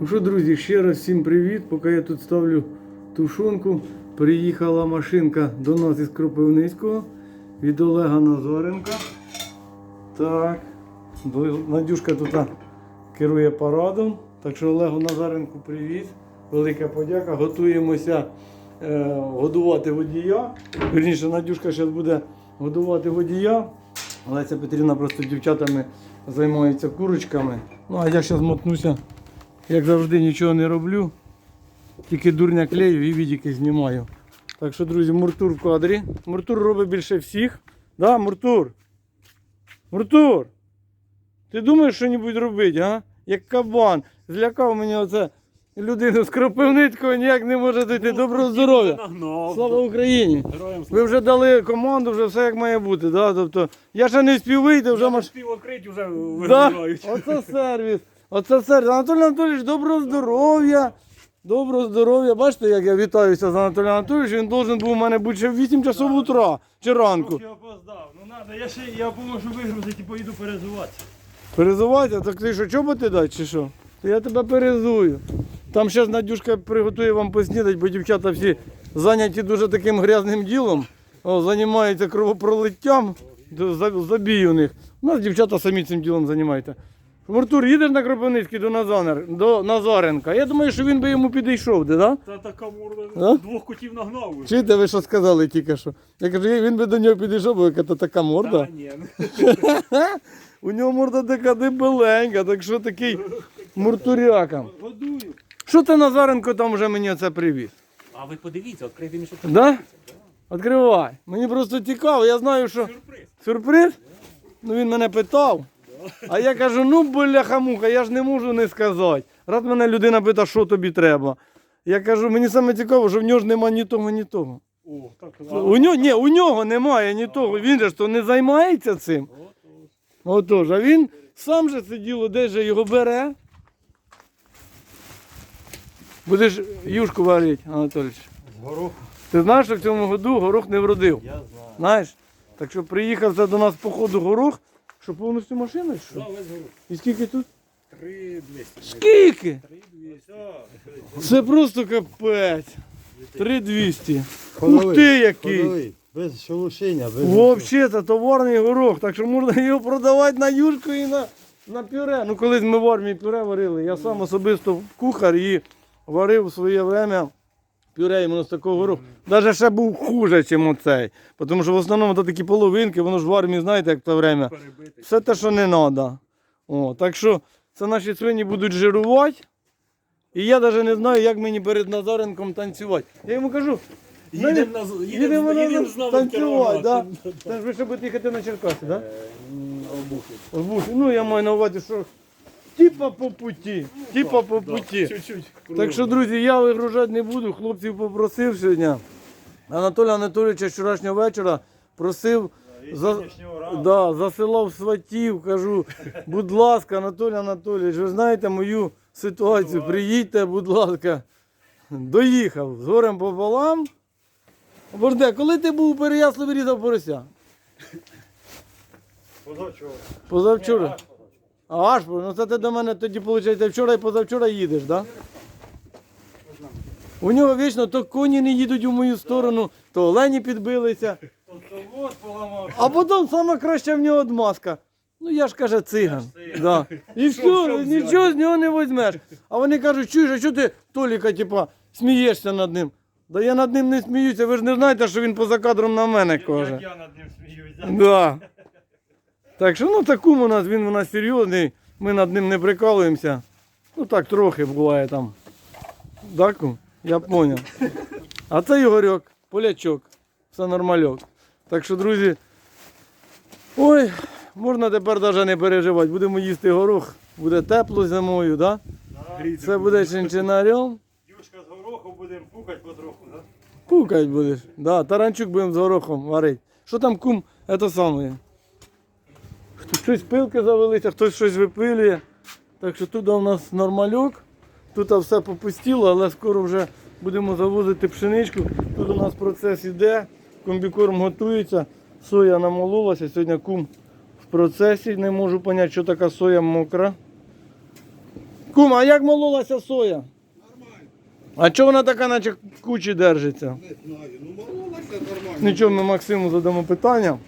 Ну що, друзі, ще раз всім привіт. Поки я тут ставлю тушонку, приїхала машинка до нас із Кропивницького від Олега Назаренка. Так. Надюшка тут керує парадом. Так що Олегу Назаренку привіт. Велика подяка. Готуємося е, годувати водія. Вірніше, Надюшка зараз буде годувати водія. Леся Петрівна просто дівчатами займається курочками. Ну а я зараз мотнуся, як завжди, нічого не роблю. Тільки дурня клею і відіки знімаю. Так що, друзі, Муртур в кадрі. Муртур робить більше всіх. Да, Муртур? Муртур! Ти думаєш, що небудь робити, а? Як кабан. Злякав мені оце людину з Кропивницького ніяк не може дойти. Доброго здоров'я! Слава Україні! Ви вже дали команду, вже все як має бути. Да? Тобто, я ще не встиг вийти, вже маш... спів відкриті, вже Да? Оце сервіс. Оце сервіс. Анатолій Анатолійович, доброго здоров'я. Доброго здоров'я. Бачите, як я вітаюся з Анатолієм Анатолійовичем. Він должен був у мене бути ще в 8 часов утра чи ранку. Трохи опоздав. Ну надо, я ще я поможу вигрузити і поїду перезуватися. Перезуватися? Так ти що, чоботи дати чи що? То я тебе перезую. Там зараз Надюшка приготує вам поснідати, бо дівчата всі зайняті дуже таким грязним ділом. О, займаються кровопролиттям. Забій у них. У нас дівчата самі цим ділом займаються. Муртур, їдеш на Кропивницький до, Назанер, до Назаренка. Я думаю, що він би йому підійшов, де, да? Та така морда. Да? Двох котів нагнав. уже. Чуєте, ви що сказали тільки що? Я кажу, він би до нього підійшов, бо яка то така морда. Та ні. У нього морда така дебеленька, так що такий муртуряка. Годую. Що ти Назаренко там вже мені це привіз? А ви подивіться, відкритий мішок. Да? Відкривай. Мені просто цікаво, я знаю, що Сюрприз. сюрприз. Ну він мене питав. А я кажу, ну бляха-муха, я ж не можу не сказати. Раз мене людина питає, що тобі треба. Я кажу, мені саме цікаво, що в нього ж нема ні того, ні того. О, так. У нього, ні, у нього немає ні того. Він же ж то не займається цим. Отож, а він сам же це діло, де же його бере. Будеш юшку варити, Анатолійович. З гороху. Ти знаєш, що в цьому году горох не вродив. Я знаю. Знаєш? Так що приїхав це до нас по ходу горох, що повністю машина, чи Да, що? весь горох. І скільки тут? Три двісті. Скільки? Три двісті. Це просто капець. 3200. Ух ти який! Ходовий, без шелушення, без Взагалі, це товарний горох, так що можна його продавати на юшку і на, на пюре. Ну, колись ми в армії пюре варили. Я сам особисто кухар і варив в своє время пюре іменно з такого гороху. Навіть ще був хуже, ніж оцей. Тому що в основному то такі половинки, воно ж в армії, знаєте, як в те время. Все те, що не треба. О, так що це наші свині будуть жирувати. І я навіть не знаю, як мені перед Назаренком танцювати. Я йому кажу, Їдемо на з- танцювати, да? Це ж ви ще будете їхати на Черкаси, так? Да? Обухи. В Ну, я маю на увазі, що типа по путі. Типа по Да, путі. Чуть-чуть. Так що, друзі, я вигружати не буду. Хлопців попросив сьогодні. Анатолія Анатолійовича вчорашнього вечора просив. За, да, засилав сватів, кажу, будь ласка, Анатолій Анатолійович, ви знаєте мою ситуацію, приїдьте, будь ласка. Доїхав з горем пополам. Борде, коли ти був у Переяславі різав порося? Позавчора. А аж, ну це ти до мене тоді, виходить, вчора і позавчора їдеш, так? Да? У нього вічно то коні не їдуть у мою сторону, то олені підбилися. А потім сама краща в нього одмазка. Ну я ж каже циган. Да. І все, нічого з нього не візьмеш. А вони кажуть, чуєш, а що ти Толіка, типа, смієшся над ним? Да я над ним не сміюся, ви ж не знаєте, що він поза кадром на мене каже. Я над ним сміюся. Да. Так що ну такум у нас, він у нас серйозний, ми над ним не прикалуємося. Ну так трохи буває там. Даку? Я поняв. А це Ігорьок, полячок, все нормальок. Так що, друзі, ой, можна тепер навіть не переживати. Будемо їсти горох, буде тепло зимою, да? Це буде чинчинарем. Юшка з гороху будемо пукати потроху, так? Пукать будеш. Да, таранчук будемо з горохом варити. Що там кум? Це саме. Щось пилки завелися, хтось щось випилює. Так що тут у нас нормальок. Тут все попустіло, але скоро вже будемо завозити пшеничку. Тут у нас процес іде, комбікорм готується, соя намололася. Сьогодні кум в процесі. Не можу зрозуміти, що така соя мокра. Кума, а як мололася соя? Нормально. А чого вона така, наче кучі держиться? Не знаю, ну мололася нормально. Нічого, ми Максиму задамо питання.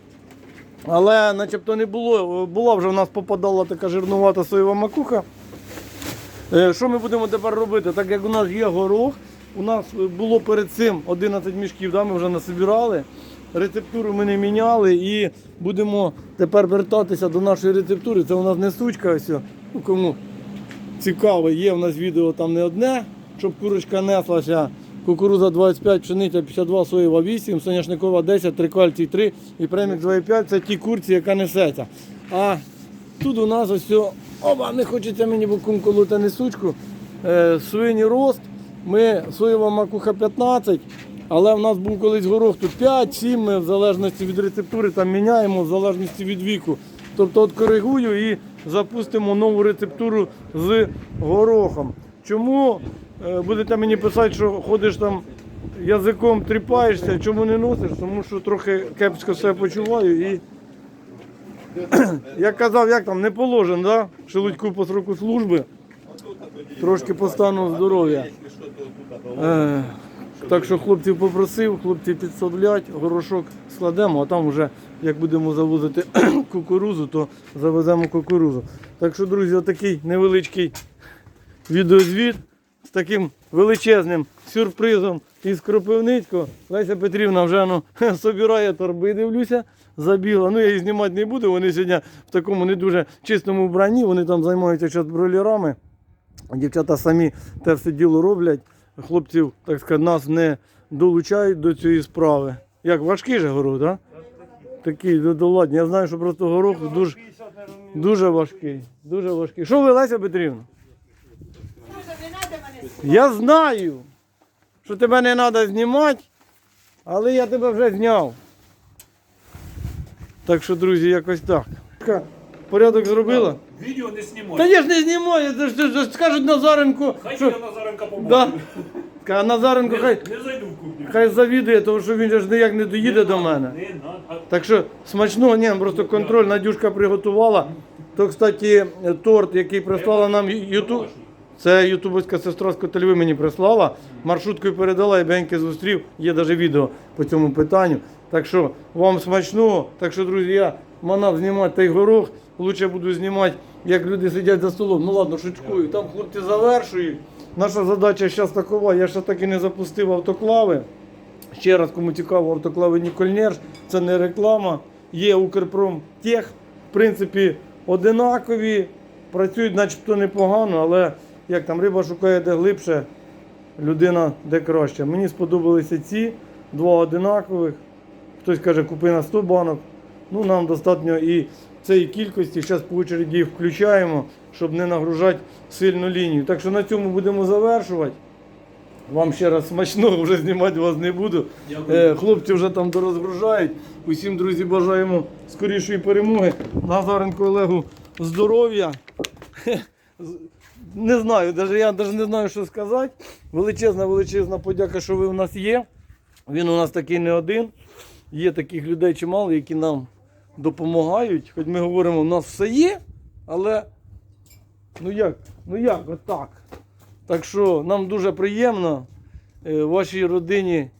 Але начебто не було. Була вже в нас попадала така жирнувата соєва макуха. Е, Що ми будемо тепер робити? Так як у нас є горох, у нас було перед цим 11 мішків, да, ми вже насобирали. Рецептуру ми не міняли і будемо тепер вертатися до нашої рецептури. Це у нас не сучка. Ось, ну, кому цікаво, є в нас відео там не одне, щоб курочка неслася. Кукуруза 25, пшениця 52, соєва 8, соняшникова 10, трикальцій 3 і премікс 2,5 це ті курці, яка несеться. А тут у нас ось цього- оба, не хочеться мені боком колоти несучку. Е, свині рост. Ми соєва макуха 15, але в нас був колись горох тут 5-7, ми в залежності від рецептури там міняємо, в залежності від віку. Тобто от коригую і запустимо нову рецептуру з горохом. Чому будете мені писати, що ходиш там язиком тріпаєшся, чому не носиш? Тому що трохи кепсько себе почуваю і як казав, як там не положен, да? Шелудьку по сроку служби, трошки по стану здоров'я. Е, так що хлопців попросив, хлопці підставлять, горошок складемо, а там вже як будемо завозити кукурузу, то завеземо кукурузу. Так що, друзі, отакий невеличкий відеозвіт з таким величезним сюрпризом із Кропивницького. Леся Петрівна вже ну, собирає торби, дивлюся, забігла. Ну я її знімати не буду. Вони сьогодні в такому не дуже чистому вбранні, вони там займаються зараз бролерами. Дівчата самі те все діло роблять. Хлопців, так сказати, нас не долучають до цієї справи. Як важкий же горох, так? Такий доладний. Я знаю, що просто горох дуже, дуже важкий. Дуже важкий. Що ви, Леся Петрівна? Друже, не треба мене Я знаю, що тебе не треба знімати, але я тебе вже зняв. Так що, друзі, якось так. Порядок зробила? Відео не знімай. Та я ж не знімаю, це ж- скажуть Назаренко. Хай Що... я Назаренка поможе. Да. А Назаренко хай, Не зайду в кухню. хай завідує, тому що він ж ніяк не доїде до мене. Не надо. Так що смачного, ні, просто контроль Надюшка приготувала. То, кстати, торт, який прислала нам Ютуб. Це ютубовська сестра з Котельви мені прислала. Маршруткою передала, я беньки зустрів. Є навіть відео по цьому питанню. Так що вам смачного. Так що, друзі, я манав знімати той горох. Лучше буду знімати, як люди сидять за столом. Ну ладно, шучкую. Там хлопці завершують. Наша задача зараз такова. Я ще так і не запустив автоклави. Ще раз, кому цікаво, автоклави Нікольнерш, це не реклама. Є Укрпромтех, в принципі, одинакові, працюють начебто непогано, але як там риба шукає де глибше, людина де краще. Мені сподобалися ці два одинакових. Хтось каже, купи на 100 банок. Ну, нам достатньо і цієї кількості. Зараз по очереді їх включаємо, щоб не нагружати сильну лінію. Так що на цьому будемо завершувати. Вам ще раз смачного, вже знімати вас не буду. Е, хлопці вже там дорозгружають. Усім, друзі, бажаємо скорішої перемоги. Назаренко Олегу здоров'я. Не знаю, даже я навіть не знаю, що сказати. Величезна, величезна подяка, що ви у нас є. Він у нас такий не один. Є таких людей чимало, які нам допомагають. Хоч ми говоримо, у нас все є, але ну як? Ну як, отак. Так що нам дуже приємно. Е, Вашій родині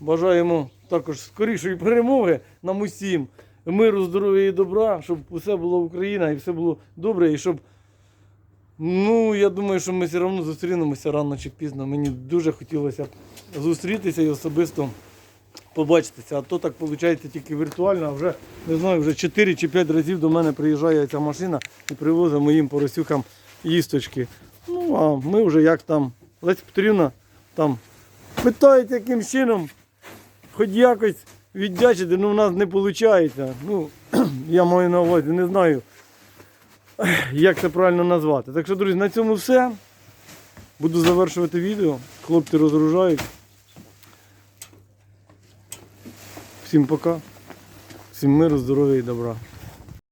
бажаємо також скорішої перемоги нам усім. Миру, здоров'я і добра, щоб усе було Україна і все було добре, і щоб. Ну, я думаю, що ми все одно зустрінемося рано чи пізно. Мені дуже хотілося зустрітися і особисто побачитися. А то так виходить тільки віртуально, а вже не знаю, вже 4 чи 5 разів до мене приїжджає ця машина і привозить моїм поросюкам їсточки. Ну, а ми вже як там, Леся Петрівна там питають, яким чином, хоч якось віддячити, ну в нас не виходить. Ну, я маю на увазі, не знаю, як це правильно назвати. Так що, друзі, на цьому все. Буду завершувати відео. Хлопці розгружають. Всім пока. Всім миру, здоров'я і добра.